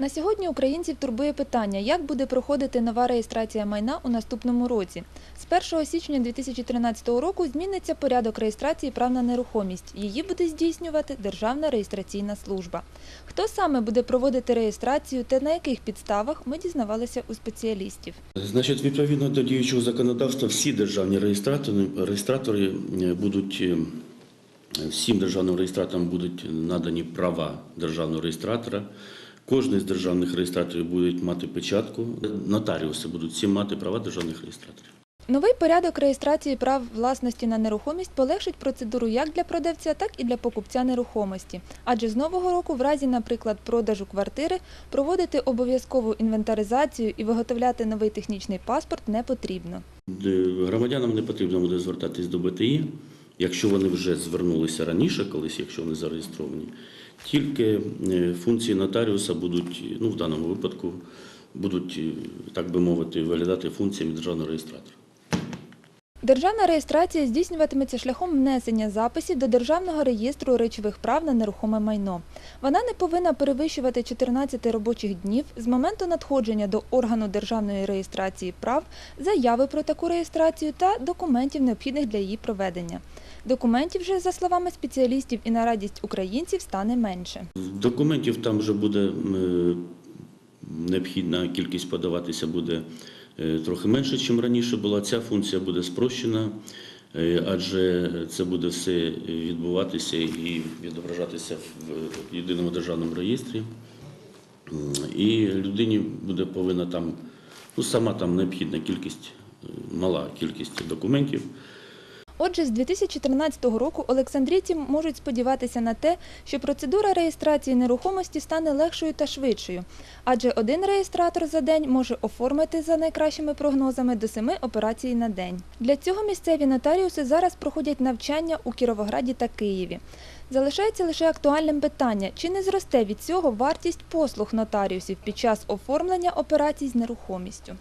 На сьогодні українців турбує питання, як буде проходити нова реєстрація майна у наступному році. З 1 січня 2013 року зміниться порядок реєстрації прав на нерухомість. Її буде здійснювати Державна реєстраційна служба. Хто саме буде проводити реєстрацію та на яких підставах, ми дізнавалися у спеціалістів. Значить, відповідно до діючого законодавства, всі державні реєстратори, реєстратори е, будуть е, всім державним реєстраторам будуть надані права державного реєстратора. Кожен з державних реєстраторів буде мати печатку. Нотаріуси будуть всі мати права державних реєстраторів. Новий порядок реєстрації прав власності на нерухомість полегшить процедуру як для продавця, так і для покупця нерухомості. Адже з нового року, в разі, наприклад, продажу квартири, проводити обов'язкову інвентаризацію і виготовляти новий технічний паспорт не потрібно. Громадянам не потрібно буде звертатись до БТІ, якщо вони вже звернулися раніше, колись, якщо вони зареєстровані. Тільки е, функції нотаріуса будуть, ну в даному випадку, будуть, е, так би мовити, виглядати функціями державного реєстратора. Державна реєстрація здійснюватиметься шляхом внесення записів до Державного реєстру речових прав на нерухоме майно. Вона не повинна перевищувати 14 робочих днів з моменту надходження до органу державної реєстрації прав, заяви про таку реєстрацію та документів, необхідних для її проведення. Документів же, за словами спеціалістів, і на радість українців стане менше. Документів там вже буде е, необхідна кількість подаватися буде трохи менше, ніж раніше була. Ця функція буде спрощена, е, адже це буде все відбуватися і відображатися в єдиному державному реєстрі. І людині буде повинна там, ну сама там необхідна кількість, е, мала кількість документів. Отже, з 2013 року олександрійці можуть сподіватися на те, що процедура реєстрації нерухомості стане легшою та швидшою, адже один реєстратор за день може оформити за найкращими прогнозами до семи операцій на день. Для цього місцеві нотаріуси зараз проходять навчання у Кіровограді та Києві. Залишається лише актуальним питання, чи не зросте від цього вартість послуг нотаріусів під час оформлення операцій з нерухомістю.